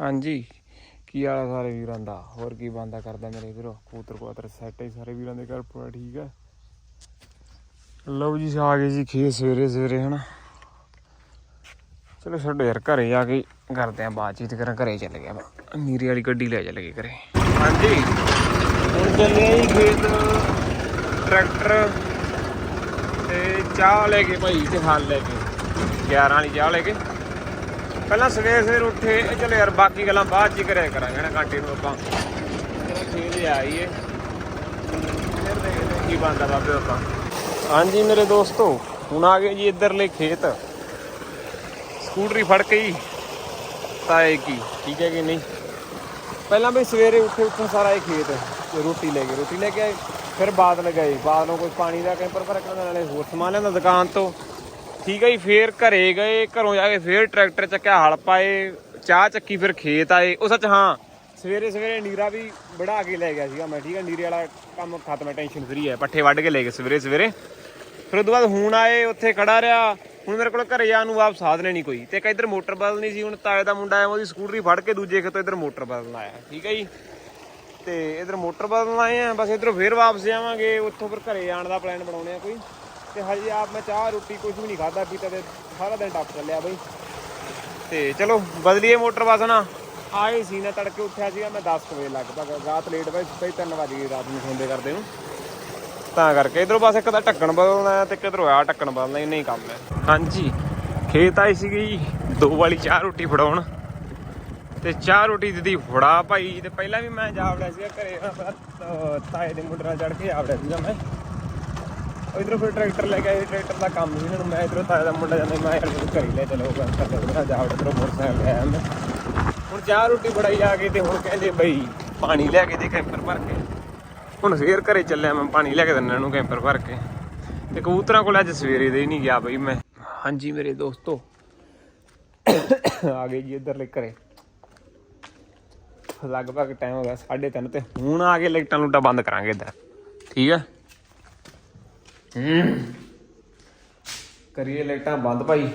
ਹਾਂਜੀ। ਕੀ ਹਾਲ ਆ ਸਾਰੇ ਵੀਰਾਂ ਦਾ? ਹੋਰ ਕੀ ਬੰਦਾ ਕਰਦਾ ਮੇਰੇ ਵੀਰੋ? ਕੂਤਰ ਕਬੂਤਰ ਸੈੱਟ ਹੀ ਸਾਰੇ ਵੀਰਾਂ ਦੇ ਘਰ ਪੂਰਾ, ਠੀਕ ਹੈ ਲਓ ਜੀ, ਆ ਗਏ ਜੀ ਖੇਤ ਸਵੇਰੇ ਸਵੇਰੇ, ਹਨਾ? ਚਲੋ ਛੱਡੋ ਯਾਰ, ਘਰੇ ਆ ਕੇ ਕਰਦੇ ਆ ਬਾਤਚੀਤ, ਕਰਾਂ ਘਰੇ ਚੱਲ ਗਿਆ ਮੈਂ। ਨੀਰੇ ਵਾਲੀ ਗੱਡੀ ਲੈ ਚੱਲ ਗਏ ਘਰੇ। ਹਾਂਜੀ। ਹੁਣ ਚੱਲੇ ਜੀ ਖੇਤ ਟਰੈਕਟਰ ਤੇ ਚਾਹ ਲੈ ਕੇ ਭਾਈ, ਤੇ ਹਲ ਲੈ ਕੇ। 11 ਵਾਲੀ ਚਾਹ ਲੈ ਕੇ। ਪਹਿਲਾਂ ਸਵੇਰ ਸਵੇਰ ਉੱਠੇ, ਇਹ ਚਲੋ ਯਾਰ ਬਾਕੀ ਗੱਲਾਂ ਬਾਅਦ ਚ ਹੀ ਕਰਿਆ ਕਰਾਂਗੇ ਨਾ ਘੰਟੇ ਨੂੰ ਆਪਾਂ ਜਿਹੜਾ ਖੇਤ ਆਈਏ। ਫਿਰ ਦੇਖਦੇ ਕੀ ਬਣਦਾ ਬਾਬੇ ਆਪਾਂ। ਹਾਂਜੀ ਮੇਰੇ ਦੋਸਤੋ, ਹੁਣ ਆ ਗਏ ਜੀ ਇੱਧਰਲੇ ਖੇਤ। ਸਕੂਟਰੀ ਫੜ ਕੇ ਹੀ ਤਾਏ ਕੀ, ਠੀਕ ਹੈ ਕਿ ਨਹੀਂ? ਪਹਿਲਾਂ ਵੀ ਸਵੇਰੇ ਉੱਠੇ, ਉੱਠਣ ਸਾਰਾ ਇਹ ਖੇਤ ਰੋਟੀ ਲੈ ਗਏ, ਰੋਟੀ ਲੈ ਕੇ ਆਏ, ਫਿਰ ਬਾਦ ਲਗਾਏ। ਬਾਦ ਨੂੰ ਕੋਈ ਪਾਣੀ ਦਾ ਕੈਂਪਰ ਭਰ ਕੇ ਨਾਲੇ ਹੋਰ ਸਮਾਨ ਲੈਂਦਾ ਦੁਕਾਨ ਤੋਂ। ਠੀਕ ਹੈ ਜੀ, ਫੇਰ ਘਰੇ ਗਏ, ਘਰੋਂ ਜਾ ਕੇ ਫੇਰ ਟਰੈਕਟਰ ਚੱਕਿਆ, ਹਲ ਪਾਏ, ਚਾਹ ਚੱਕੀ, ਫਿਰ ਖੇਤ ਆਏ। ਉਹ ਸੱਚ ਹਾਂ। ਸਵੇਰੇ ਸਵੇਰੇ ਨੀਰਾ ਵੀ ਵੜਾ ਕੇ ਲੈ ਗਿਆ ਸੀਗਾ ਮੈਂ, ਠੀਕ ਹੈ, ਨੀਰੇ ਵਾਲਾ ਕੰਮ ਖਤਮ ਹੈ ਟੈਨਸ਼ਨ ਫਰੀ ਹੈ, ਪੱਠੇ ਵੱਢ ਕੇ ਲੈ ਗਏ ਸਵੇਰੇ ਸਵੇਰੇ। ਫਿਰ ਉਦੋਂ ਬਾਅਦ ਹੁਣ ਆਏ, ਉੱਥੇ ਖੜਾ ਰਿਹਾ। ਹੁਣ ਮੇਰੇ ਕੋਲ ਘਰੇ ਜਾਣ ਨੂੰ ਵਾਪਸ ਸਾਧਨ ਨਹੀਂ ਕੋਈ। ਤੇ ਇੱਕ ਇੱਧਰ ਮੋਟਰ ਬਦਲ ਨਹੀਂ ਸੀ, ਹੁਣ ਤਾਏ ਦਾ ਮੁੰਡਾ ਆਇਆ, ਉਹਦੀ ਸਕੂਟਰੀ ਫੜ ਕੇ ਦੂਜੇ ਖੇਤੋਂ ਇੱਧਰ ਮੋਟਰ ਬਦਲਣ ਆਇਆ, ਠੀਕ ਹੈ ਜੀ। ਤੇ ਇਧਰ ਮੋਟਰ ਬਦਲਣ ਆਏ ਆ, ਬਸ ਇਧਰੋਂ ਫੇਰ ਵਾਪਸ ਜਾਵਾਂਗੇ, ਉੱਥੋਂ ਫਿਰ ਘਰੇ ਜਾਣ ਦਾ ਪਲਾਨ ਬਣਾਉਣੇ ਆ ਕੋਈ। ਤੇ ਹਜੇ ਆਪ ਮੈਂ ਚਾਹ, ਰੋਟੀ ਕੁਝ ਵੀ ਨਹੀਂ ਖਾਦਾ ਪੀਤਾ ਤੇ ਸਾਰਾ ਦਿਨ ਟੱਪ ਚੱਲਿਆ ਬਈ। ਤੇ ਚਲੋ, ਬਦਲੀਏ ਮੋਟਰ ਬਸ ਨਾ। ਆਏ ਸੀ ਨਾ, ਤੜਕੇ ਉੱਠਿਆ ਸੀਗਾ, ਮੈਂ 10 ਵਜੇ ਲਗਭਗ ਰਾਤ ਲੇਟ ਬਈ ਬਈ 3 ਵਜੇ ਗਈ ਰਾਤ ਨੂੰ ਸੌਂਦੇ ਕਰਦੇ ਨੂੰ। ਤਾਂ ਕਰਕੇ ਇਧਰੋਂ ਬਸ ਇੱਕ ਦਾ ਢੱਕਣ ਬਦਲਣਾ ਤੇ ਕਿਧਰੋਂ ਆ ਢੱਕਣ ਬਦਲਣਾ, ਇੰਨਾ ਹੀ ਕੰਮ ਹੈ। ਹਾਂਜੀ, ਖੇਤ ਆਈ ਸੀਗੀ ਦੋ ਵਾਲੀ ਚਾਹ ਰੋਟੀ ਫੜਾਉਣ। ਤੇ ਚਾਹ ਰੋਟੀ ਦਿੱਤੀ ਫੜਾ ਭਾਈ ਤੇ ਪਹਿਲਾਂ ਵੀ ਮੈਂ ਜਾ ਵੜਿਆ ਸੀਗਾ ਘਰੇ ਤਾਏ ਦੇ ਮੁੰਡੇ ਨਾਲ ਚੜ ਕੇ ਆ ਵੜਿਆ ਸੀਗਾ ਮੈਂ। ਇਧਰੋਂ ਫਿਰ ਟਰੈਕਟਰ ਲੈ ਕੇ ਆਏ ਟਰੈਕਟਰ ਦਾ ਕੰਮ ਸੀ ਇਹਨਾਂ ਨੂੰ ਮੈਂ ਇਧਰੋਂ ਦਾ ਮੁੰਡਾ ਜਾਂਦਾ ਮੈਂ ਯਾਰ ਮੈਨੂੰ ਘਰੇ ਲੈ ਚਲੋ ਮੈਂ ਜਾ ਵੜਿਆ ਇਧਰੋਂ ਮੋਟਰਸਾਈਕਲ ਲੈ ਆਇਆ ਮੈਂ ਹੁਣ ਚਾਹ ਰੋਟੀ ਫੜਾਈ ਆ ਗਈ ਤੇ ਹੁਣ ਕਹਿੰਦੇ ਬਈ ਪਾਣੀ ਲੈ ਕੇ ਦੇ ਕੈਂਪਰ ਭਰ ਕੇ। ਹੁਣ ਫੇਰ ਘਰੇ ਚੱਲਿਆ ਮੈਂ ਪਾਣੀ ਲੈ ਕੇ ਦਿੰਨਾ ਨੂੰ ਕੈਂਪਰ ਭਰ ਕੇ। ਤੇ ਕਬੂਤਰਾਂ ਕੋਲ ਅੱਜ ਸਵੇਰੇ ਦੇ ਹੀ ਨਹੀਂ ਗਿਆ ਬਈ ਮੈਂ। ਹਾਂਜੀ ਮੇਰੇ ਦੋਸਤੋ। ਆ ਗਏ ਜੀ ਇੱਧਰਲੇ ਘਰੇ। ਲਗਭਗ ਟਾਈਮ ਹੋ ਗਿਆ 3:30 ਤੇ। ਹੁਣ ਆ ਕੇ ਲਾਈਟਾਂ ਲੂਟਾਂ ਬੰਦ ਕਰਾਂਗੇ ਇੱਧਰ। ਠੀਕ ਹੈ ਹੂੰ। ਕਰੀਏ ਲਾਈਟਾਂ ਬੰਦ ਭਾਈ।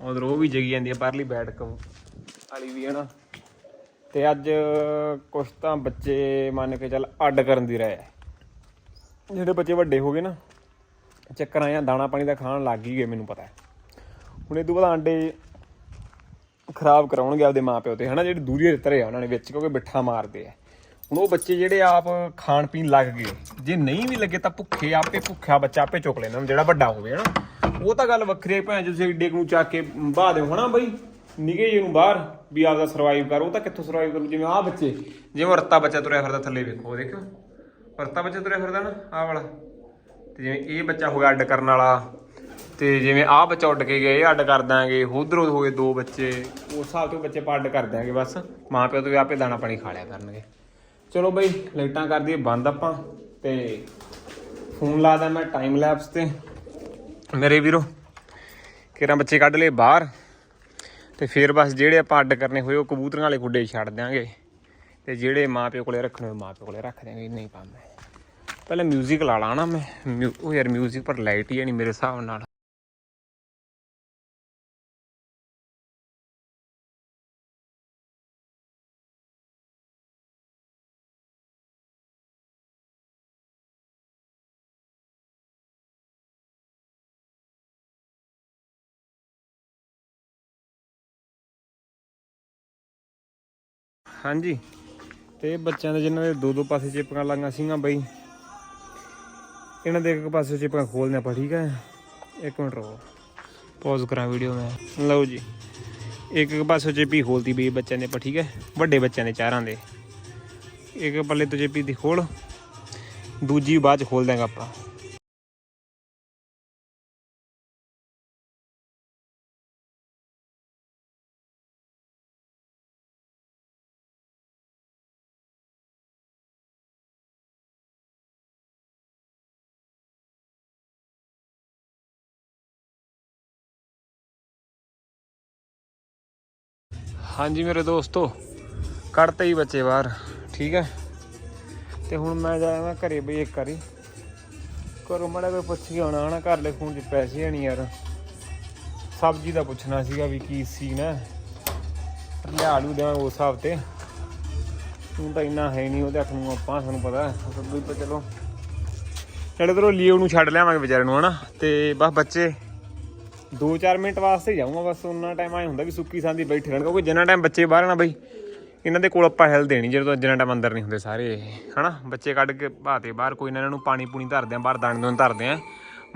ਉਧਰ ਉਹ ਵੀ ਜਗੀ ਜਾਂਦੀ ਹੈ ਪਰਲੀ ਬੈਠਕ ਵਾਲੀ ਵੀ ਹੈ ਨਾ ਤੇ ਅੱਜ ਕੁਛ ਤਾਂ ਬੱਚੇ ਮੰਨ ਕੇ ਚੱਲ ਅੱਡ ਕਰਨ ਦੀ ਰਹਿ ਜਿਹੜੇ ਬੱਚੇ ਵੱਡੇ ਹੋ ਗਏ ਨਾ ਚੱਕਰ ਆਇਆ ਦਾਣਾ ਪਾਣੀ ਦਾ ਖਾਣ ਲੱਗ ਹੀ ਗਏ ਮੈਨੂੰ ਪਤਾ। ਹੁਣ ਇਹ ਤੋਂ ਬਾਅਦ ਆਂਡੇ ਖਰਾਬ ਕਰਾਉਣਗੇ ਆਪਦੇ ਮਾਪਿਓ ਤੇ ਹਨਾ ਜਿਹੜੇ ਦੂਰੀ ਧਰੇ ਆ ਉਹਨਾਂ ਨੇ ਵਿੱਚ ਕਿਉਂਕਿ ਬਿੱਠਾ ਮਾਰਦੇ ਆ। ਉਹ ਬੱਚੇ ਜਿਹੜੇ ਆਪ ਖਾਣ ਪੀਣ ਲੱਗ ਗਏ, ਜੇ ਨਹੀਂ ਵੀ ਲੱਗੇ ਤਾਂ ਭੁੱਖੇ ਆਪੇ ਭੁੱਖਾ ਬੱਚਾ ਆਪੇ ਚੁੱਕ ਲੈਣਾ ਜਿਹੜਾ ਵੱਡਾ ਹੋਵੇ, ਹਨਾ? ਉਹ ਤਾਂ ਗੱਲ ਵੱਖਰੀ ਹੈ ਭੈਣ ਤੁਸੀਂ ਡੇਕ ਨੂੰ ਚੱਕ ਕੇ ਬਾਹ ਦਿਓ, ਹਨਾ ਬਈ? ਨਿਗੇ ਜੀ ਨੂੰ ਬਾਹਰ, ਵੀ ਆਪਦਾ ਸਰਵਾਈਵ ਕਰੋ ਤਾਂ ਕਿੱਥੋਂ ਸਰਵਾਈਵ ਕਰੂ? ਜਿਵੇਂ ਆਹ ਬੱਚੇ, ਜਿਵੇਂ ਰੱਤਾ ਬੱਚਾ ਤੁਰਿਆ ਫਿਰਦਾ ਥੱਲੇ ਵੇਖੋ ਦੇਖਿਓ। ਰੱਤਾ ਬੱਚਾ ਤੁਰਿਆ ਫਿਰਦਾ ਨਾ, ਆਹ ਵਾਲਾ। ਤੇ ਜਿਵੇਂ ਇਹ ਬੱਚਾ ਹੋ ਗਿਆ ਅੱਡ ਕਰਨ ਵਾਲਾ, ਤੇ ਜਿਵੇਂ ਆਹ ਬੱਚਾ ਉੱਡ ਕੇ ਗਿਆ, ਇਹ ਅੱਡ ਕਰ ਦਾਂਗੇ ਉਧਰੋਂ ਹੋ ਗਏ ਦੋ ਬੱਚੇ, ਉਸ ਹਿਸਾਬ ਤੋਂ ਬੱਚੇ ਆਪਾਂ ਅੱਡ ਕਰ ਦਾਂਗੇ ਬਸ। ਮਾਂ ਪਿਓ ਤੋਂ ਵੀ ਆਪੇ ਦਾਣਾ ਪਾਣੀ ਖਾ ਲਿਆ ਕਰਨਗੇ। ਚਲੋ ਬਈ ਲਾਈਟਾਂ ਕਰ ਦਈਏ ਬੰਦ ਆਪਾਂ ਤੇ ਫੋਨ ਲਾਦਾ ਮੈਂ ਟਾਈਮ ਲੈਪਸ ਤੇ ਮੇਰੇ ਵੀਰੋ ਕਿਰਾਂ ਬੱਚੇ ਕੱਢ ਲਏ ਬਾਹਰ ਤੇ ਫਿਰ ਬਸ ਜਿਹੜੇ ਆਪਾਂ ਅੱਡ ਕਰਨੇ ਹੋਏ ਉਹ ਕਬੂਤਰਾਂ ਵਾਲੇ ਖੁੱਡੇ 'ਚ ਛੱਡ ਦਿਆਂਗੇ ਤੇ ਜਿਹੜੇ ਮਾਂ ਪਿਓ ਕੋਲੇ ਰੱਖਣੇ ਹੋਏ ਮਾਂ ਪਿਓ ਕੋਲੇ ਰੱਖ ਦਿਆਂਗੇ ਨਹੀਂ ਪਾਉਂਦੇ ਪਹਿਲਾਂ 뮤직 ਲਾ ਲਾ ਨਾ ਮੈਂ ਮਿਊ- ਉਹ ਯਾਰ 뮤직 ਪਰ ਲਾਈਟ ਹੀ ਨਹੀਂ ਮੇਰੇ ਹਿਸਾਬ ਨਾਲ ਹਾਂਜੀ। ਤੇ ਬੱਚਿਆਂ ਦੇ ਜਿਨ੍ਹਾਂ ਦੇ ਦੋ ਦੋ ਪਾਸੇ ਚਿਪਕਾਂ ਲਾਈਆਂ ਸੀਗੀਆਂ ਬਈ ਇਹਨਾਂ ਦੇ ਇੱਕ ਪਾਸੇ ਚਿਪਕਾਂ ਖੋਲਦੇ ਆਪਾਂ ਠੀਕ ਹੈ? ਇੱਕ ਮਿੰਟ ਰੁਕੋ। ਪੌਜ਼ ਕਰਾਂ ਵੀਡੀਓ ਮੈਂ। ਲਓ ਜੀ ਇੱਕ ਇੱਕ ਪਾਸੇ ਚਿਪੀ ਖੋਲਦੀ ਬਈ ਬੱਚਿਆਂ ਦੇ ਆਪਾਂ ਠੀਕ ਹੈ? ਵੱਡੇ ਬੱਚਿਆਂ ਦੇ ਚਾਰਾਂ ਦੇ। ਇੱਕ ਪੱਲੇ ਤੋਂ ਚਿਪੀ ਦੀ ਖੋਲ ਦੂਜੀ ਬਾਅਦ ਚ ਖੋਲ ਦਾਂਗੇ ਆਪਾਂ। ਹਾਂਜੀ ਮੇਰੇ ਦੋਸਤੋ, ਕੱਢਤੇ ਹੀ ਬੱਚੇ ਬਾਹਰ, ਠੀਕ ਹੈ? ਤੇ ਹੁਣ ਮੈਂ ਜਾਵਾਂ ਘਰੇ ਬਈ ਇੱਕ ਵਾਰੀ। ਘਰੋਂ ਮੜਾ ਕੋਈ ਪੁੱਛ ਕੇ ਆਉਣਾ, ਹਨਾ, ਘਰ ਦੇ ਫੋਨ 'ਚ ਪੈਸੇ ਨਹੀਂ ਯਾਰ। ਸਬਜ਼ੀ ਦਾ ਪੁੱਛਣਾ ਸੀਗਾ ਵੀ ਕੀ ਸੀ ਨਾ। ਲਿਆ ਲੂ ਦੇਵਾਂ ਉਸ ਹਿਸਾਬ ਤੇ। ਤੂੰ ਤਾਂ ਇੰਨਾ ਹੈ ਨਹੀਂ ਉਹਦੇ ਹੱਥ ਨੂੰ ਆਪਾਂ, ਸਾਨੂੰ ਪਤਾ ਸੱਦੂ ਤਾਂ ਚਲੋ। ਚਲੋ ਤਰੋ ਲੀਓ ਨੂੰ ਛੱਡ ਲਿਆਵਾਂਗੇ ਵਿਚਾਰੇ ਨੂੰ, ਹਨਾ। ਤੇ ਬਸ ਬੱਚੇ 2-4 ਮਿੰਟ ਵਾਸਤੇ ਜਾਊਂਗਾ ਬਸ ਉਹਨਾਂ ਟਾਈਮ ਆਏ ਹੁੰਦਾ ਵੀ ਸੁੱਕੀ ਸਾਂਦੀ ਬੈਠੇ ਰਹਿਣ ਕਿਉਂਕਿ ਜਿੰਨਾ ਟਾਈਮ ਬੱਚੇ ਬਾਹਰ ਨਾ ਬਈ ਇਹਨਾਂ ਦੇ ਕੋਲ ਆਪਾਂ ਹਿਲ ਦੇਣੀ ਜਦੋਂ ਜਿੰਨਾ ਟਾਈਮ ਅੰਦਰ ਨਹੀਂ ਹੁੰਦੇ ਸਾਰੇ ਇਹ ਹਨਾ? ਬੱਚੇ ਕੱਢ ਕੇ ਬਾਤੇ ਬਾਹਰ ਕੋਈ ਨਾ ਇਹਨਾਂ ਨੂੰ ਪਾਣੀ ਪੂਣੀ ਧਰਦੇ ਆ ਬਾਹਰ ਦਾਣੇ ਦੋਨ ਧਰਦੇ ਆ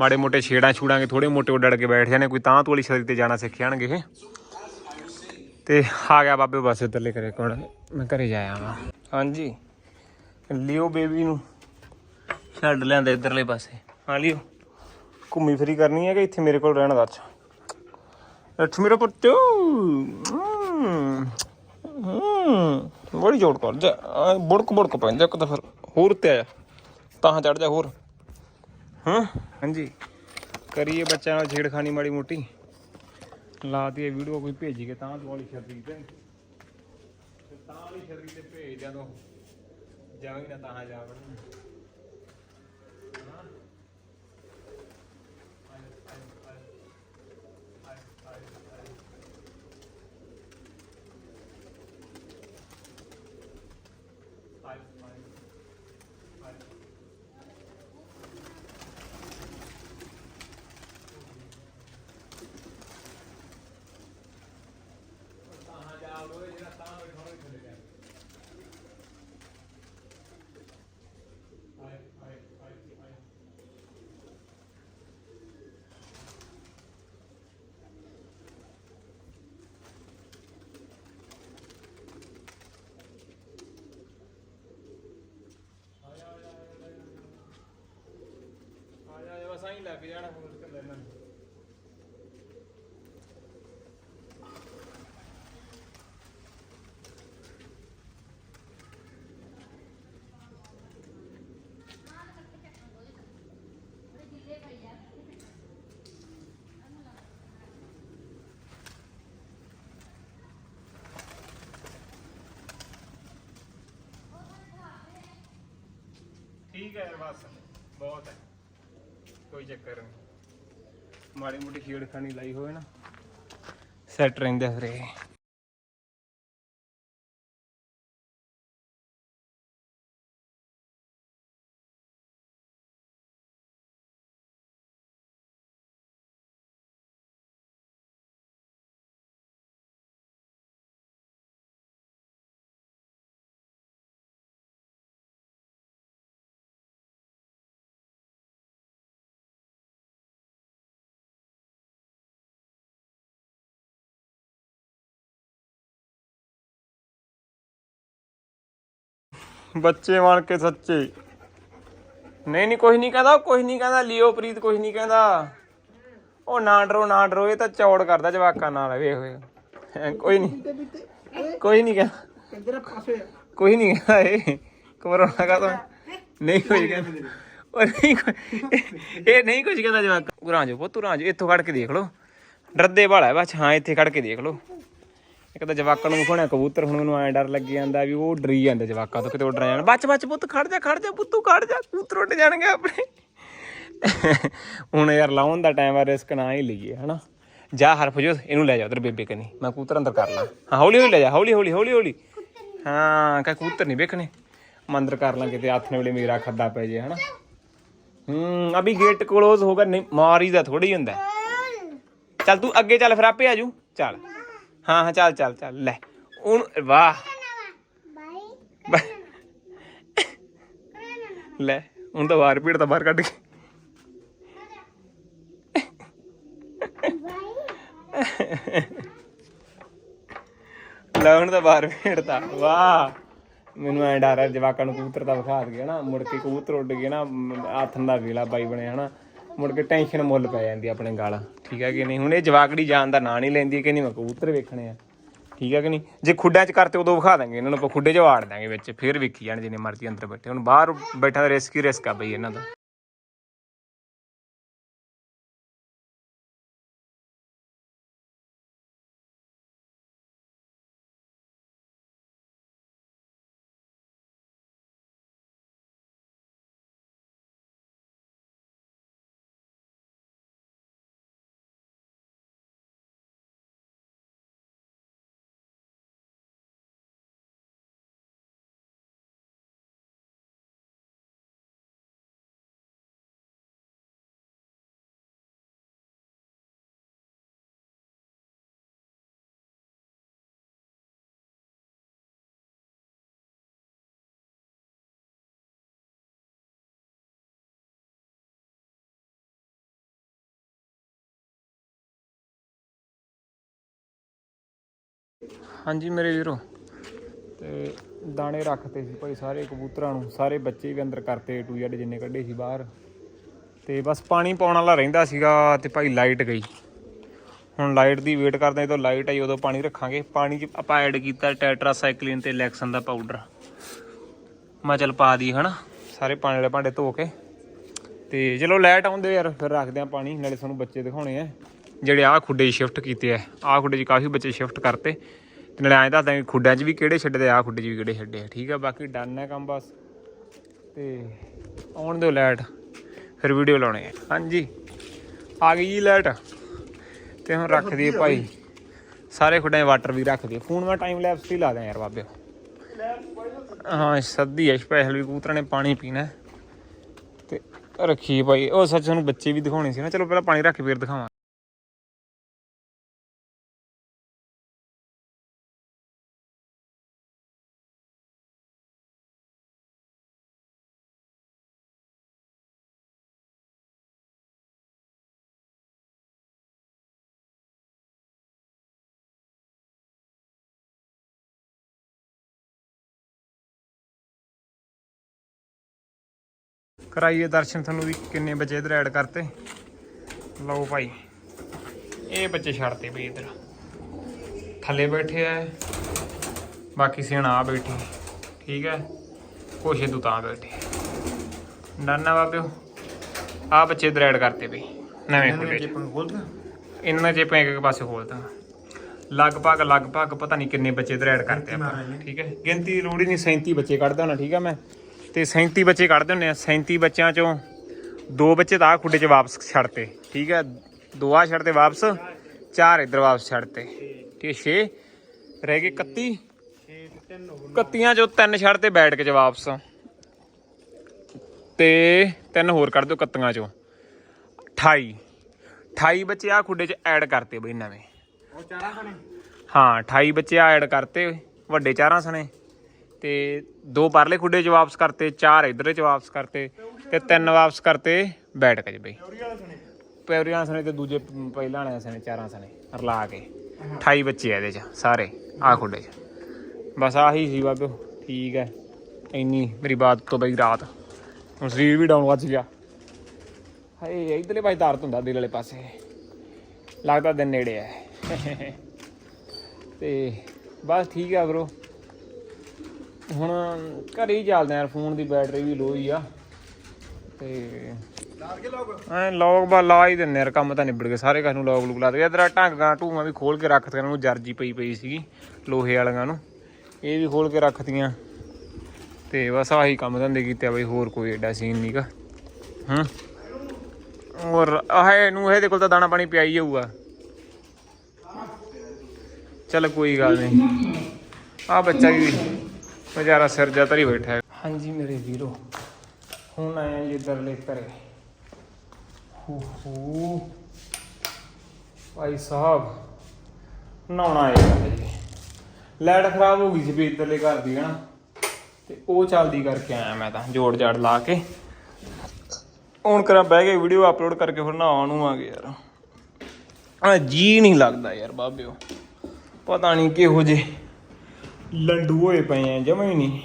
ਮਾੜੇ ਮੋਟੇ ਛੇੜਾਂ ਛੂੜਾਂਗੇ ਥੋੜੇ ਮੋਟੇ ਉੱਡੜ ਕੇ ਬੈਠ ਜਾਣੇ ਕੋਈ ਤਾਂ ਤੋਂ ਵਾਲੀ ਛਤਰੀ ਤੇ ਜਾਣਾ ਸਿੱਖ ਜਾਣਗੇ ਇਹ। ਤੇ ਆ ਗਿਆ ਬਾਬੇ ਬਸ ਇੱਧਰਲੇ ਕਰੇ ਕੋਣ ਮੈਂ ਘਰੇ ਜਾਇਆ ਵਾਂ। ਹਾਂਜੀ। ਲਿਓ ਬੇਬੀ ਨੂੰ। ਛੱਡ ਲਿਆਂਦਾ ਇੱਧਰਲੇ ਪਾਸੇ। ਹਾਂ ਲਿਓ। ਘੁੰਮੀ ਫਿਰੀ ਕਰਨੀ ਹੈ ਕਿ ਇੱਥੇ ਮੇਰੇ ਕੋਲ ਰਹਿਣਾ ਦੱਸ ਇੱਥੇ ਮੇਰਾ ਪੁੱਤੂ। ਹਮ, ਬੜੀ ਜੋੜ ਕਰ ਜਾ। ਬੁੜਕ ਬੁੜਕ ਪੈਂਦਾ ਇੱਕ ਤਾਂ ਫਿਰ। ਹੋਰ ਤੇ ਆਇਆ ਤਾਂ ਚੜ ਜਾ ਹੋਰ। ਹਾਂ। ਹਾਂਜੀ। ਕਰੀਏ ਬੱਚਿਆਂ ਨਾਲ ਛੇੜਖਾਨੀ ਮਾੜੀ ਮੋਟੀ। ਲਾ ਇਹ ਵੀਡੀਓ ਕੋਈ ਭੇਜੀ ਕੇ ਤਾਂ ਵਾਲੀ ਛਤਰੀ ਤੇ। ਤਾਂ ਵਾਲੀ ਛਤਰੀ ਤੇ ਭੇਜ ਦਿਆਂ ਜਾਵਾਂਗੇ ਨਾ ਤਾਂ ਜਾਵਣ ਆ ਜਾ ਬਸ ਆਈ ਲੱਗ ਜਾਣਾ ਹੋਰ ਕਰ ਲੈਣਾ ਠੀਕ ਹੈ ਯਾਰ ਬਸ ਬਹੁਤ ਹੈ। ਕੋਈ ਚੱਕਰ ਨਹੀਂ। ਮਾੜੀ ਮੋਟੀ ਖੇੜ ਖਾਣੀ ਲਾਈ ਹੋਵੇ ਨਾ। ਸੈੱਟ ਰਹਿੰਦੇ ਫਿਰ ਬੱਚੇ ਬਣ ਕੇ ਸੱਚੇ। ਨਹੀਂ ਨਹੀਂ ਕੁਝ ਨਹੀਂ ਕਹਿੰਦਾ ਕੁਝ ਨਹੀਂ ਕਹਿੰਦਾ, ਲਿਓ ਪ੍ਰੀਤ ਕੁਝ ਨਹੀਂ ਕਹਿੰਦਾ। ਉਹ ਨਾ ਡਰੋ ਨਾ ਡਰੋ, ਇਹ ਤਾਂ ਚੌੜ ਕਰਦਾ ਜਵਾਕਾਂ ਨਾਲ, ਵੇਖ ਵੇਖ। ਕੋਈ ਨਹੀਂ। ਕੋਈ ਨਹੀਂ ਕਹਿੰਦਾ। ਕੋਈ ਨਹੀਂ ਕਹਿੰਦਾ ਇਹ। ਘਬਰਾਉਣਾ ਕਾ ਤੂੰ ਨਹੀਂ ਕੁਝ ਕਹਿੰਦਾ। ਉਹ ਨਹੀਂ ਇਹ ਨਹੀਂ ਕੁਝ ਕਹਿੰਦਾ ਜਵਾਕ। ਉਰਾਂ ਜੋ ਪੁੱਤ ਉਰਾਂ ਜੋ ਇੱਥੋਂ ਕੱਢ ਕੇ ਦੇਖ ਲਓ। ਡਰਦੇ ਵਾਲਾ ਹੈ ਬਸ। ਹਾਂ, ਇੱਥੇ ਕੱਢ ਕੇ ਦੇਖ ਲਓ। ਇੱਕ ਤਾਂ ਜਵਾਕਾਂ ਨੂੰ ਖੋਣਿਆ ਕਬੂਤਰ ਹੁਣ ਮੈਨੂੰ ਐ ਡਰ ਲੱਗੀ ਜਾਂਦਾ ਵੀ ਉਹ ਡਰੀ ਜਾਂਦੇ ਜਵਾਕਾਂ ਤੋਂ, ਕਿਤੇ ਉੱਡ ਨਾ ਜਾਣ। ਬੱਚ ਬੱਚ ਪੁੱਤ, ਖੜ ਜਾ ਖੜ ਜਾ, ਪੁੱਤੂ, ਖੜ ਜਾ, ਕਬੂਤਰ ਉੱਡ ਜਾਣਗੇ ਆਪਣੇ। ਹੁਣ ਯਾਰ ਲਾਉਣ ਦਾ ਟਾਈਮ ਆ ਰਿਸਕ ਨਾ ਹੀ ਲਈਏ, ਹਨਾ? ਜਾ ਹਰਫ ਇਹਨੂੰ ਲੈ ਜਾ ਉਧਰ ਬੇਬੇ ਕਨੀ। ਮੈਂ ਕਬੂਤਰ ਅੰਦਰ ਕਰ ਲਾਂ। ਹਾਂ, ਹੌਲੀ ਹੌਲੀ ਲੈ ਜਾ, ਹੌਲੀ ਹੌਲੀ ਹੌਲੀ ਹੌਲੀ। ਹਾਂ ਕਾ ਕਬੂਤਰ ਨਹੀਂ ਵੇਖਣੇ। ਮੰਦਰ ਕਰ ਲਾਂ ਕਿਤੇ, ਹੱਥ ਨੇ ਵੇਲੇ ਮੇਰਾ ਖੱਦਾ ਪੈ ਜੇ, ਹਨਾ? ਹੂੰ, ਅਭੀ ਗੇਟ ਕਲੋਜ਼ ਹੋਗਾ ਨਹੀਂ ਮਾਰੀ ਦਾ ਥੋੜੀ ਹੁੰਦਾ। ਚੱਲ ਤੂੰ ਅੱਗੇ ਚੱਲ, ਫਿਰ ਆਪੇ ਆਜੂ ਚੱਲ। ਹਾਂ ਹਾਂ, ਚੱਲ ਚੱਲ ਚੱਲ, ਲੈ। ਹੁਣ, ਵਾਹ। ਲੈ, ਹੁਣ ਤਾਂ ਬਾਹਰ ਭੀੜ ਤਾਂ ਬਾਹਰ ਕੱਢ ਕੇ ਲੈ, ਹੁਣ ਤਾਂ ਬਾਹਰ ਭੀੜਤਾ ਵਾਹ। ਮੈਨੂੰ ਐ ਡਰ ਹੈ ਜਵਾਕਾਂ ਨੂੰ ਕਬੂਤਰ ਦਾ ਵਿਖਾ ਦਗੇ ਨਾ, ਮੁੜ ਕੇ ਕਬੂਤਰ ਉੱਡ ਗਏ ਨਾ, ਮ- ਦਾ ਵੇਲਾ ਬਾਈ ਬਣਿਆ ਹਨਾ। ਮੁੜ ਕੇ ਟੈਨਸ਼ਨ ਮੁੱਲ ਪੈ ਜਾਂਦੀ ਆ ਆਪਣੇ ਗਾਲਾਂ। ਠੀਕ ਹੈ ਕਿ ਨਹੀਂ? ਹੁਣ ਇਹ ਜਵਾਕੜੀ ਜਾਣ ਦਾ ਨਾਂ ਨਹੀਂ ਲੈਂਦੀ ਕਿ ਨਹੀਂ, ਮੈਂ ਕਬੂਤਰ ਵੇਖਣੇ ਆ। ਠੀਕ ਹੈ ਕਿ ਨਹੀਂ? ਜੇ ਖੁੱਡਾਂ 'ਚ ਕਰਤੇ ਉਦੋਂ ਵਿਖਾ ਦਾਂਗੇ ਇਹਨਾਂ ਨੂੰ, ਆਪਾਂ ਖੁੱਡੇ 'ਚ ਵਾੜ ਦਾਂਗੇ ਵਿੱਚ, ਫਿਰ ਵੇਖੀ ਜਾਣ ਜਿੰਨੇ ਮਰਜ਼ੀ ਅੰਦਰ ਬੈਠੇ। ਹੁਣ ਬਾਹਰ ਬੈਠਾ ਰਿਸਕ ਹੀ ਰਿਸਕ ਆ ਬਈ ਇਹਨਾਂ ਦਾ। ਹਾਂਜੀ ਮੇਰੇ ਵੀਰੋ। ਤੇ ਦਾਣੇ ਰੱਖਤੇ ਸੀ ਭਾਈ ਸਾਰੇ ਕਬੂਤਰਾਂ ਨੂੰ, ਸਾਰੇ ਬੱਚੇ ਵੀ ਅੰਦਰ ਕਰਤੇ ਟੂ ਜੈਡ ਜਿੰਨੇ ਕੱਢੇ ਸੀ ਬਾਹਰ। ਤੇ ਬਸ ਪਾਣੀ ਪਾਉਣ ਵਾਲਾ ਰਹਿੰਦਾ ਸੀਗਾ ਤੇ ਭਾਈ ਲਾਈਟ ਗਈ। ਹੁਣ ਲਾਈਟ ਦੀ ਵੇਟ ਕਰਦੇ ਜਦੋਂ ਲਾਈਟ ਆਈ ਉਦੋਂ ਪਾਣੀ ਰੱਖਾਂਗੇ। ਪਾਣੀ 'ਚ ਆਪਾਂ ਐਡ ਕੀਤਾ ਟੈਟਰਾਸਾਈਕਲਿਨ ਤੇ ਲੈਕਸਨ ਦਾ ਪਾਊਡਰ ਮੈਂ ਚੱਲ ਪਾ ਦੀ, ਹਨਾ? ਸਾਰੇ ਪਾਣੀ ਵਾਲੇ ਭਾਂਡੇ ਧੋ ਕੇ। ਤੇ ਚਲੋ ਲਾਈਟ ਆਉਂਦੇ ਯਾਰ, ਫਿਰ ਰੱਖਦੇ ਆ ਪਾਣੀ, ਨਾਲੇ ਤੁਹਾਨੂੰ ਬੱਚੇ ਦਿਖਾਉਣੇ ਆ। ਜਿਹੜੇ ਆਹ ਖੁੱਡੇ ਸ਼ਿਫਟ ਕੀਤੇ ਆ, ਆਹ ਖੁੱਡੇ 'ਚ ਕਾਫੀ ਬੱਚੇ ਸ਼ਿਫਟ ਕਰਤੇ। ਤੇ ਨਾਲੇ ਐਂ ਦੱਸਦਾ ਕਿ ਖੁੱਡਿਆਂ 'ਚ ਵੀ ਕਿਹੜੇ ਛੱਡਦੇ ਆ, ਆਹ ਖੁੱਡੇ 'ਚ ਵੀ ਕਿਹੜੇ ਛੱਡੇ ਆ। ਠੀਕ ਆ, ਬਾਕੀ ਡਨ ਹੈ ਕੰਮ ਬਸ। ਤੇ ਆਉਣ ਦਿਓ ਲਾਈਟ ਫਿਰ ਵੀਡੀਓ ਲਾਉਣੇ ਆ। ਹਾਂਜੀ, ਆ ਗਈ ਜੀ ਲਾਈਟ ਤੇ ਹੁਣ ਰੱਖ ਦਈਏ ਭਾਈ। ਸਾਰੇ ਖੁੱਡਾਂ 'ਚ ਵਾਟਰ ਵੀ ਰੱਖ ਦਈਏ। ਫੋਨ ਮੈਂ ਟਾਈਮ ਲੈਪਸ ਹੀ ਲਾ ਦਿਆਂ ਯਾਰ ਬਾਬੇ। ਹਾਂ, ਸੱਦੀ ਹੈ ਸਪੈਸ਼ਲ ਵੀ ਕਬੂਤਰਾਂ ਨੇ ਪਾਣੀ ਪੀਣਾ। ਹੈ। ਤੇ ਰੱਖੀ ਭਾਈ। ਉਹ ਸੱਚ ਨੂੰ ਬੱਚੇ ਵੀ ਦਿਖਾਉਣੇ ਸੀ ਨਾ। ਚਲੋ ਪਹਿਲਾਂ ਪਾਣੀ ਰੱਖ ਕੇ ਫਿਰ ਦਿਖਾਵਾਂ ਕਰਾਈਏ ਦਰਸ਼ਨ ਤੁਹਾਨੂੰ ਵੀ ਕਿੰਨੇ ਬੱਚੇ ਇਧਰ ਐਡ ਕਰਤੇ। ਲਓ ਭਾਈ ਇਹ ਬੱਚੇ ਛੱਡਤੇ ਬਈ ਇਧਰ। ਥੱਲੇ ਬੈਠੇ ਆ ਬਾਕੀ ਸਿਆਣਾ ਆ ਬੈਠੀ। ਠੀਕ ਹੈ। ਕੁਛ ਇਦੂ ਤਾਂ ਬੈਠੇ। ਡਾਨਾ ਬਾਬਿਓ ਆ ਬੱਚੇ ਇਧਰ ਐਡ ਕਰਤੇ ਬਈ। ਨਵੇਂ ਚ ਇਹਨਾਂ ਜੇ ਪੈਂਕ ਇੱਕ ਪਾਸੇ ਖੋਲਦਾ ਲਗਭਗ ਲਗਭਗ ਪਤਾ ਨਹੀਂ ਕਿੰਨੇ ਬੱਚੇ ਇਧਰ ਐਡ ਕਰਤੇ ਆਪਾਂ। ਠੀਕ ਹੈ। ਗਿਣਤੀ ਲੋੜ ਹੀ ਨਹੀਂ 37 ਬੱਚੇ ਕੱਢਦਾ ਹੋਣਾ। ਠੀਕ ਹੈ ਮੈਂ। ਤੇ 37 ਬੱਚੇ ਕੱਢਦੇ ਹੁੰਦੇ ਆ 37 ਬੱਚਿਆਂ ਚੋਂ ਦੋ ਬੱਚੇ ਤਾਂ ਖੁੱਡੇ 'ਚ ਵਾਪਸ ਛੱਡਤੇ ਠੀਕ ਹੈ? ਦੋ ਆ ਛੱਡਤੇ ਵਾਪਸ ਚਾਰ ਇੱਧਰ ਵਾਪਸ ਛੱਡਤੇ ਠੀਕ 6 ਰਹਿ ਗਏ 31 31 ਚੋਂ ਤਿੰਨ ਛੱਡਤੇ ਬੈਠ ਕੇ ਚ ਵਾਪਸ। ਤੇ ਤਿੰਨ ਹੋਰ ਕੱਢ ਦਿਓ 31 ਚੋਂ। 28 28 ਬੱਚੇ ਆ ਖੁੱਡੇ 'ਚ ਐਡ ਕਰਤੇ ਬਈ ਨਵੇਂ। ਹਾਂ 28 ਬੱਚੇ ਆ ਐਡ ਕਰਤੇ ਵੱਡੇ ਚਾਰਾਂ ਸਣੇ। ਤੇ ਦੋ ਪਰਲੇ ਖੁੱਡੇ 'ਚ ਵਾਪਸ ਕਰਤੇ ਚਾਰ ਇਧਰ 'ਚ ਵਾਪਸ ਕਰਤੇ ਤੇ ਤਿੰਨ ਵਾਪਸ ਕਰਤੇ ਬੈਠਕ 'ਚ ਬਈ। ਪਿਉਰੀਆਂ ਸਣੇ? ਤੇ ਦੂਜੇ ਪਹਿਲਾਂ ਵਾਲੇ ਸਣੇ ਚਾਰਾਂ ਸਣੇ ਰਲਾ ਕੇ। 28 ਬੱਚੇ ਆ ਇਹਦੇ 'ਚ ਸਾਰੇ ਆ ਖੁੱਡੇ 'ਚ। ਬਸ ਆਹੀ ਸੀ ਬਾਬਿਓ ਠੀਕ ਹੈ। ਇੰਨੀ ਮੇਰੀ ਬਾਤ ਤੋਂ ਬਈ ਰਾਤ। ਹੁਣ ਸਰੀਰ ਵੀ ਡਾਊਨ ਵੱਜ ਗਿਆ। ਹਾਏ ਇਧਰਲੇ ਪਾਸੇ ਦਰਦ ਹੁੰਦਾ ਦਿਲ ਵਾਲੇ ਪਾਸੇ। ਲੱਗਦਾ ਦਿਨ ਨੇੜੇ ਹੈ ਤੇ ਬਸ ਠੀਕ ਆ ਬ్రో ਹੁਣ ਘਰੇ ਹੀ ਚੱਲਦੇ ਆ ਯਾਰ ਫੋਨ ਦੀ ਬੈਟਰੀ ਵੀ ਲੋ ਹੀ ਆ। ਤੇ ਐ ਲੌਗ ਬਾ ਲਾ ਹੀ ਦਿੰਨੇ ਯਾਰ ਕੰਮ ਤਾਂ ਨਿਬੜ ਗਏ ਸਾਰੇ ਘਰ ਨੂੰ ਲੌਗ ਲੂਕ ਲਾ ਦੇ ਇਧਰ ਢੰਗਾਂ ਢੂਆਂ ਵੀ ਖੋਲ ਕੇ ਰੱਖਤੀਆਂ ਨੂੰ ਜਰਜੀ ਪਈ ਪਈ ਸੀਗੀ, ਲੋਹੇ ਵਾਲੀਆਂ ਨੂੰ। ਇਹ ਵੀ ਖੋਲ ਕੇ ਰੱਖਤੀਆਂ। ਤੇ ਬਸ ਆਹੀ ਕੰਮ ਧੰਦੇ ਕੀਤੇ ਆ ਬਈ, ਹੋਰ ਕੋਈ ਐਡਾ ਸੀਨ ਨਹੀਂਗਾ ਹੂੰ? ਔਰ ਆਹ ਇਹਨੂੰ, ਇਹਦੇ ਕੋਲ ਤਾਂ ਦਾਣਾ ਪਾਣੀ ਪਿਆਈ ਜਾਊਗਾ। ਚੱਲ ਕੋਈ ਗੱਲ ਨਹੀਂ ਆ ਬੱਚਾ ਵੀ ਵਿਚਾਰਾ ਸਿਰ ਜਾ ਧਰੀ ਬੈਠਾ ਹੈ। ਹਾਂਜੀ ਮੇਰੇ ਵੀਰੋ, ਹੁਣ ਆਇਆ ਜੀ ਇਧਰਲੇ ਘਰੇ। ਹੂ ਹੂ। ਭਾਈ ਸਾਹਿਬ, ਨਹਾਉਣਾ ਆਏਗਾ ਜੀ ਲਾਈਟ ਖਰਾਬ ਹੋ ਗਈ ਸੀ ਵੀ ਇਧਰਲੇ ਘਰ ਦੀ, ਹਨਾ? ਤੇ ਉਹ ਚੱਲਦੀ ਕਰਕੇ ਆਇਆ ਮੈਂ ਤਾਂ, ਜੋੜ ਜਾੜ ਲਾ ਕੇ। ਹੁਣ ਕਰਾਂ ਬਹਿ ਕੇ ਵੀਡੀਓ ਅਪਲੋਡ ਕਰਕੇ ਫਿਰ ਨਹਾਉਣ ਨੂੰ ਆ ਯਾਰ। ਆ ਜੀ ਨਹੀਂ ਲੱਗਦਾ ਯਾਰ ਬਾਬਿਓ। ਪਤਾ ਨਹੀਂ ਕਿਹੋ ਜੇ ਲੰਡੂ ਹੋਏ ਪਏ ਆ ਜਮਾ ਹੀ ਨਹੀਂ।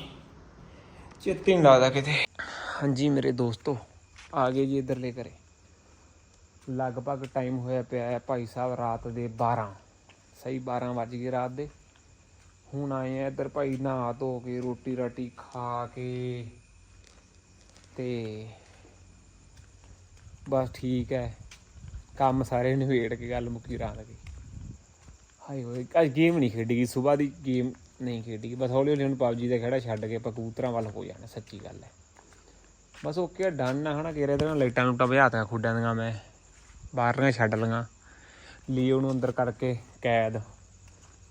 ਚਿੱਤੇ ਨਹੀਂ ਲੱਗਦਾ ਕਿਤੇ। ਹਾਂਜੀ ਮੇਰੇ ਦੋਸਤੋ, ਆ ਗਏ ਜੀ ਇਧਰਲੇ ਘਰੇ। ਲਗਭਗ ਟਾਈਮ ਹੋਇਆ ਪਿਆ ਹੈ ਭਾਈ ਸਾਹਿਬ ਰਾਤ ਦੇ 12 ਸਹੀ 12 ਵੱਜ ਗਏ ਰਾਤ ਦੇ। ਹੁਣ ਆਏ ਆ ਇੱਧਰ ਭਾਈ ਨਹਾ ਧੋ ਕੇ, ਰੋਟੀ ਰਾਟੀ ਖਾ ਕੇ। ਤੇ ਬਸ ਠੀਕ ਹੈ। ਕੰਮ ਸਾਰੇ ਨਿਬੇੜ ਕੇ ਗੱਲ ਮੁੱਕੀ ਰਾਤ ਦੀ। ਹਾਏ ਹੋਏ, ਅੱਜ ਗੇਮ ਨਹੀਂ ਖੇਡੀ ਗਈ, ਸਵੇਰ ਦੀ ਗੇਮ ਨਹੀਂ ਖੇਡੀ। ਬਸ ਹੌਲੀ ਹੌਲੀ ਹੁਣ ਪਬਜੀ ਦਾ ਖੇੜਾ ਛੱਡ ਕੇ ਆਪਾਂ ਕਬੂਤਰਾਂ ਵੱਲ ਹੋ ਜਾਣਾ, ਸੱਚੀ ਗੱਲ ਹੈ। ਬਸ ਓਕੇ ਡਨ ਆ ਹਨਾ ਕਿਰੇ ਤੇ ਲਾਈਟਾਂ ਲੂਟਾਂ ਬੁਝਾਤੀਆਂ ਖੁੱਡਾਂ ਦੀਆਂ ਮੈਂ। ਬਾਹਰਲੀਆਂ ਛੱਡ ਲਈਆਂ। ਲੀਓ ਨੂੰ ਅੰਦਰ ਕਰਕੇ ਕੈਦ।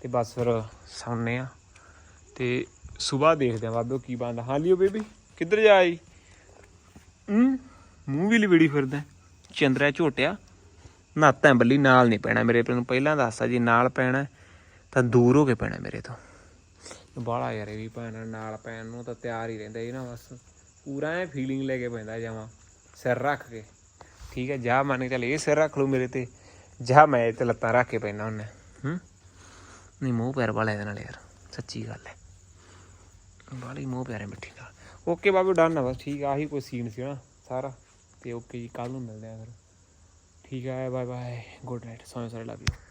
ਤੇ ਬਸ ਫਿਰ ਸੌਂਨੇ ਆ। ਤੇ ਸਵੇਰ ਦੇਖਦੇ ਆ ਬਾਬੇ ਕੀ ਬਣਦਾ। ਹਾਂ, ਲਿਓ ਬੇਬੀ, ਕਿੱਧਰ ਜਾਈ ਹੂੰ, ਮੂੰਹ ਵੀ ਲਿਵੜੀ ਫਿਰਦਾ। ਚੰਦਰਾ ਝੋਟਿਆ। ਨਾਤਾਂ ਬੱਲੀ ਨਾਲ ਨਹੀਂ ਪੈਣਾ ਮੇਰੇ ਨੂੰ। ਪਹਿਲਾਂ ਦੱਸਦਾ ਜੀ, ਨਾਲ ਪੈਣਾ, ਤਾਂ ਦੂਰ ਹੋ ਕੇ ਪੈਣਾ ਮੇਰੇ ਤੋਂ। ਬਾਹਲਾ ਯਾਰ, ਇਹ ਵੀ ਭੈਣ ਨਾਲ ਪੈਣ ਨੂੰ ਤਾਂ ਤਿਆਰ ਹੀ ਰਹਿੰਦਾ ਇਹ ਨਾ ਬਸ। ਪੂਰਾ ਐ ਫੀਲਿੰਗ ਲੈ ਕੇ ਪੈਂਦਾ ਜਾਵਾਂ, ਸਿਰ ਰੱਖ ਕੇ। ਠੀਕ ਹੈ, ਜਾ ਮੰਨ ਕੇ ਚੱਲ, ਇਹ ਸਿਰ ਰੱਖ ਲੂ ਮੇਰੇ ਤੇ। ਜਾ ਮੈਂ ਤੇ ਲੱਤਾਂ ਰੱਖ ਕੇ ਪੈਣਾ ਉਹਨੇ ਹੂੰ? ਨਹੀਂ, ਮੂੰਹ ਪਿਆਰ ਵਾਲਾ ਇਹਦੇ ਨਾਲ ਯਾਰ, ਸੱਚੀ ਗੱਲ ਹੈ। ਬਾਲੀ ਮੂੰਹ ਪਿਆਰੇ ਮਿੱਠੀ ਨਾਲ। ਓਕੇ ਬਾਬੂ ਡਨ ਆ ਬਸ, ਠੀਕ ਆ, ਆਹੀ ਕੋਈ ਸੀਨ ਸੀ ਨਾ ਸਾਰਾ। ਤੇ ਓਕੇ ਜੀ ਕੱਲ ਨੂੰ ਮਿਲਦੇ ਆ ਫਿਰ। ਠੀਕ ਹੈ ਬਾਏ ਬਾਏ ਗੁੱਡ ਨਾਈਟ ਸੋਹਣੇ ਸਾਰੇ ਲਵ ਯੂ